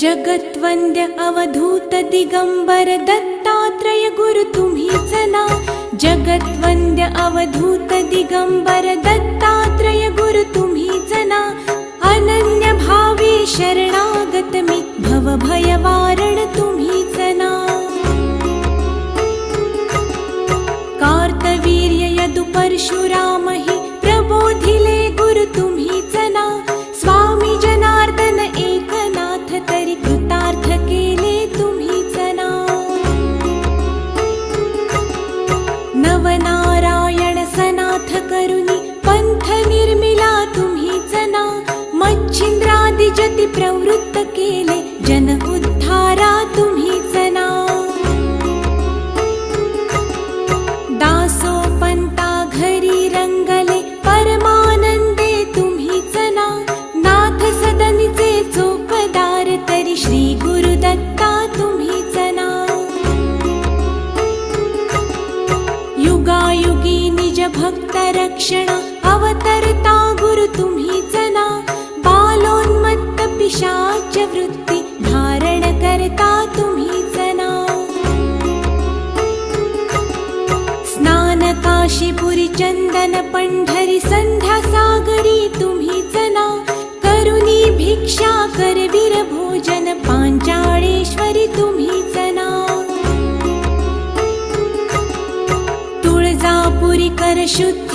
जगत्वन्द्य अवधूत दिगम्बर दत्तात्रय गुरु तुम्ही सना जगत्वन्द्य अवधूत दिगम्बर दत्तात्रय गुरु तुम्ही तु जना। अनन्यभावे शरणागतमित् भव तुम्ही सना कार्तवीर्य यदु परशुरामहि काशीपुरी चंदन पंढरी संध्या सागरी तुम्ही जना करुणी भिक्षा करवीर भोजन पांचाळेश्वरी तुम्ही जना. तुळजापुरी कर शुद्ध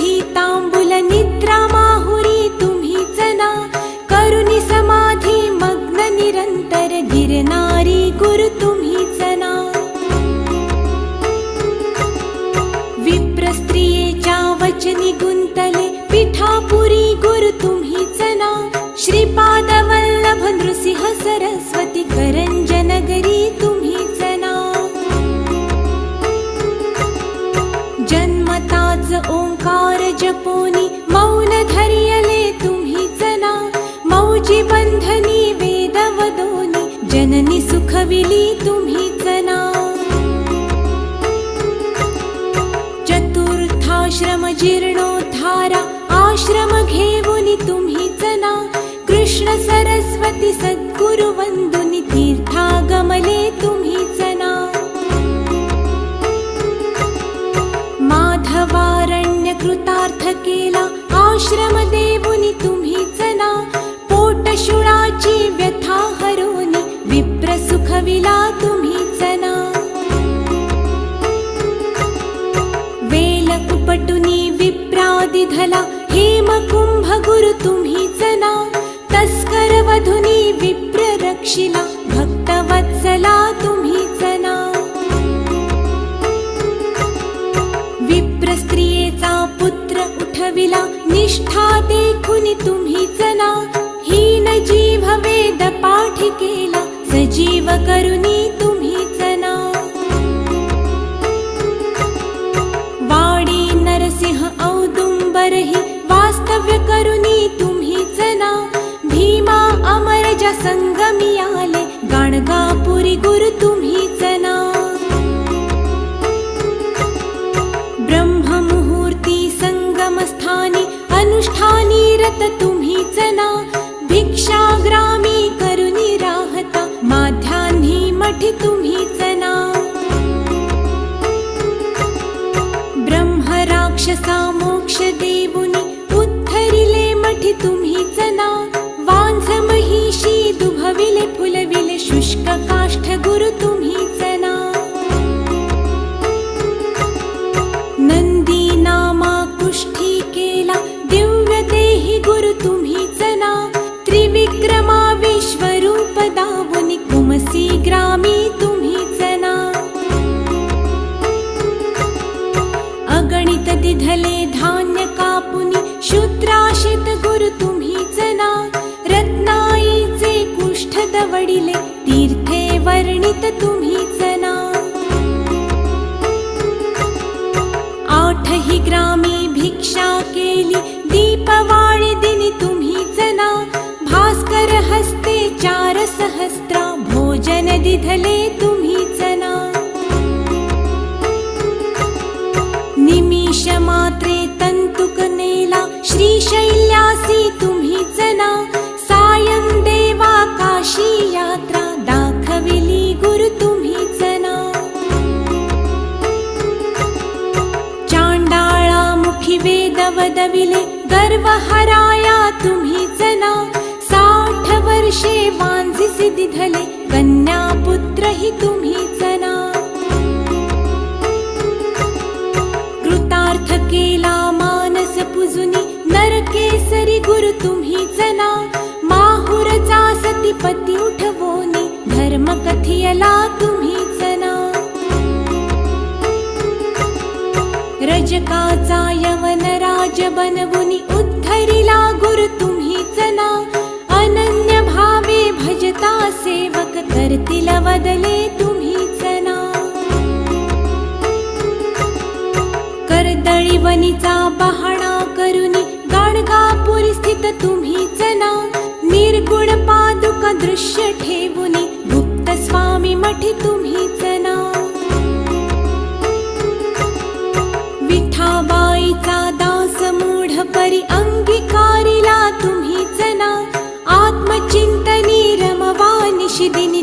जपोनी मौन धरियले तुम्ही जना. मौजी बंधनी वेद वदोनी जननी सुखविली तुम्ही जना. चतुर्थाश्रम जीर्णोद्धारा आश्रम घेऊनी तुम्ही जना. कृष्ण सरस्वती हेम कुंभ गुरु तुम्हीच ना तस्कर वधुनी विप्र रक्षिला भक्त वत्सला तुम्हीच ना विप्र स्त्रियेचा पुत्र उठविला निष्ठा देखुनी तुम्हीच ना हीन जीव वेद पाठ केला सजीव करुनी गाणगापुरी गुरु ब्रह्म ना संगम संगमस्थानी अनुष्ठानी रत तुम्ही जना. भिक्षाग्रा निधले धान्य कापुनी शूद्राशित गुरु तुम्हीच ना रत्नाईचे कुष्ठ दवडिले तीर्थे वर्णित तुम्हीच ना आठही ग्रामी भिक्षा केली दीपवाळी दिनी तुम्हीच ना भास्कर हस्ते चार सहस्त्रा भोजन दिधले तुम्ही मात्रे तन्तुकनेला श्रीशैल्यासी तुम्ही जना. सायं देवा काशी यात्रा दाखविली गुरु तुम्ही जना. चाण्डाळा मुखी वेदवदविले गर्वहराया तुम्ही जना. साठ वर्षे वांझिसि दिधले कन्यापुत्र हि तुम्ही जना. कृतार्थ केला मानस पुजुनी नरकेसरी गुरु तुम्हीच ना माहुरचा सतीपती उठवोनी धर्म कथियला तुम्ही जना. रजकाचा यवन राज बनवुनी उद्धरिला गुरु तुम्ही जना. अनन्य भावे भजता सेवक करतील वदले तुम्ही कर्दळी वनीचा बहाणा गाणगापुरी स्थित तुम्हीच ना निर्गुण पादुका दृश्य ठेवून गुप्त स्वामी मठी तुम्हीच ना विठाबाईचा दास मूढ परी अंगीकारिला तुम्हीच ना आत्मचिंतनी रमवा निशिदिनी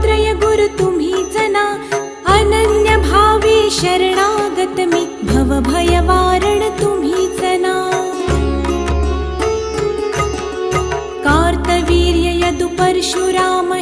दत्तात्रय गुरु तुम्हीच ना अनन्य भावे शरणागत मी भव भयवारण तुम्हीच ना कार्तवीर्य यदु परशुराम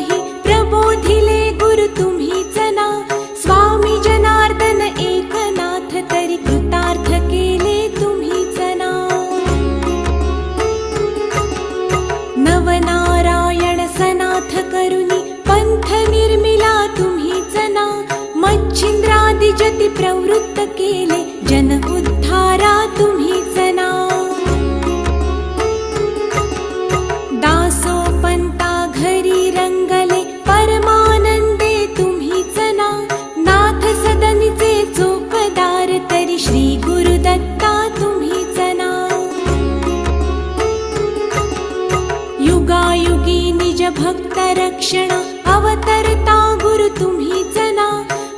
भक्त अवतरता गुरु तुम्ही जना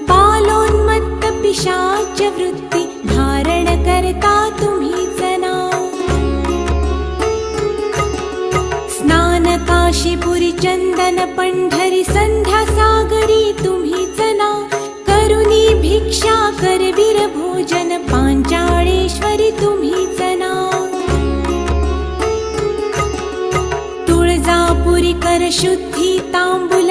बालोन्मत्त पिशाच वृत्ती धारण करता तुम्ही जना. स्नान काशीपुरी चंदन पंढरी संध्या सागरी तुम्ही जना करुणी भिक्षा करवीर भोजन पांचाळेश्वरी तुम्ही जना. तुळजापुरी कर शुद्ध పీతాంబుల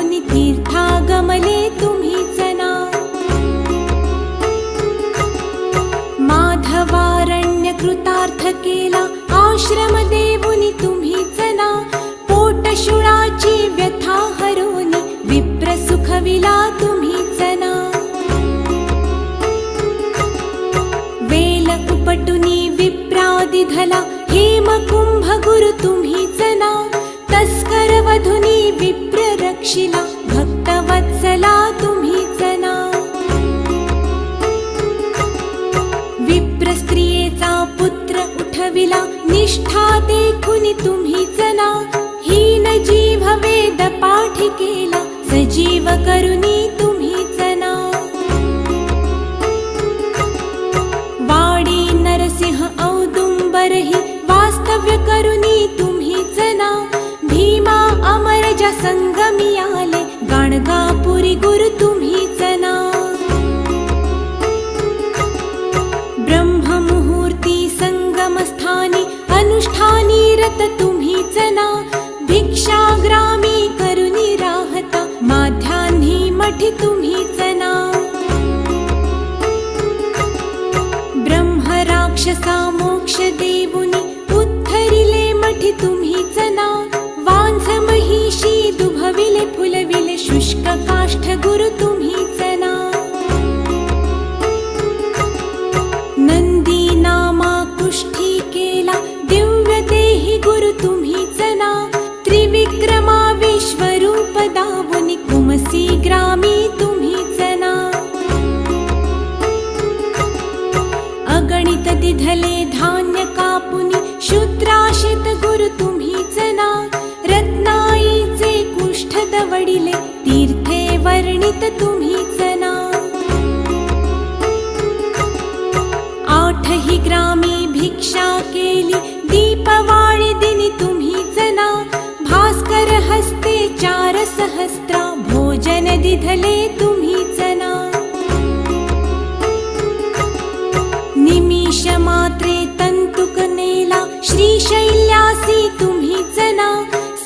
केला. आश्रम देऊनी तुम्हीच पोट शुळाची व्यथा हरोनी विप्र सुखविला तुम्ही ना वेल उपटुनी हेम कुंभ गुरु तुम्ही ना तस्कर वधुनी विप्र रक्षिला. भक्तवत्सला तुम्हीच पुत्र निष्ठा देखुनि तुम्ही जना. हीन जीव वेद पाठ केला सजीव करुनी दावुनी कुमसी ग्रामी तुम्हीच ना अगणित दिधले धान्य कापुनी शूद्राशित गुरु तुम्हीच ना रत्नाईचे कुष्ठ दवडिले तीर्थे वर्णित तुम्हीच ना आठही ग्रामी भिक्षा केली दीपवा सहस्रा सहस्त्रा भोजन दिधले तुम्ही चना निमिष मात्रे तंतुक नेला श्रीशैल्यासी तुम्ही चना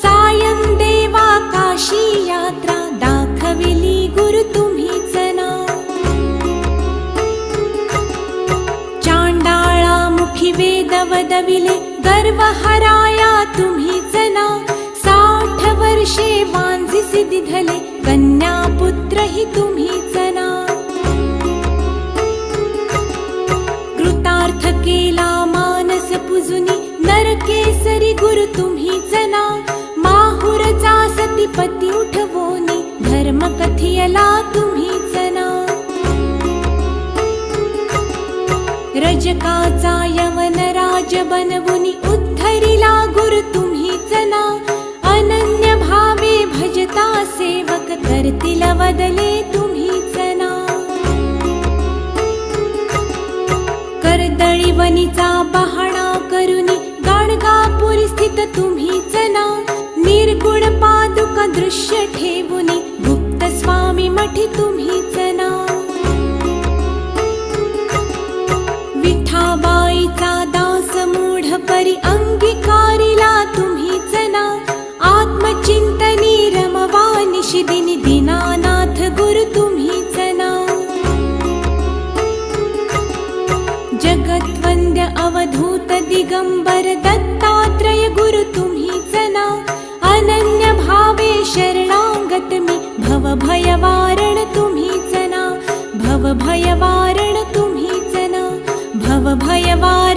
सायं देवा काशी यात्रा दाखविली गुरु तुम्ही चना चांडाळा मुखी वेद वदविले गर्व हराया तुम्ही चना साठ वर्षे वांझिसी दिधले कन्या पुत्र हि तुम्ही चना कृतार्थ केला मानस पुजुनी नरकेसरी गुरु तुम्ही ना माहुरचा सतीपती उठवोनी धर्म कथियला तुम्ही ना रजकाचा यवन राज बनवुनी उद्धरिला गुरु तुम्ही चना सेवक करतील वदले तुम्हीच ना करदळी वनीचा बहाणा करुनी गाणगापुरी स्थित तुम्हीच ना निर्गुण पादुका दृश्य ठेवुनी गुप्त स्वामी मठी तुम्हीच ना विठाबाईचा दास मूढ परी अंग दिगंबर दत्तात्रय गुरु तुम्हीच नाव अनन्य भावे शरणागत मी भव भयवारण तुम्हीच नाव भव भयवारण तुम्हीच नाव भव भयवारण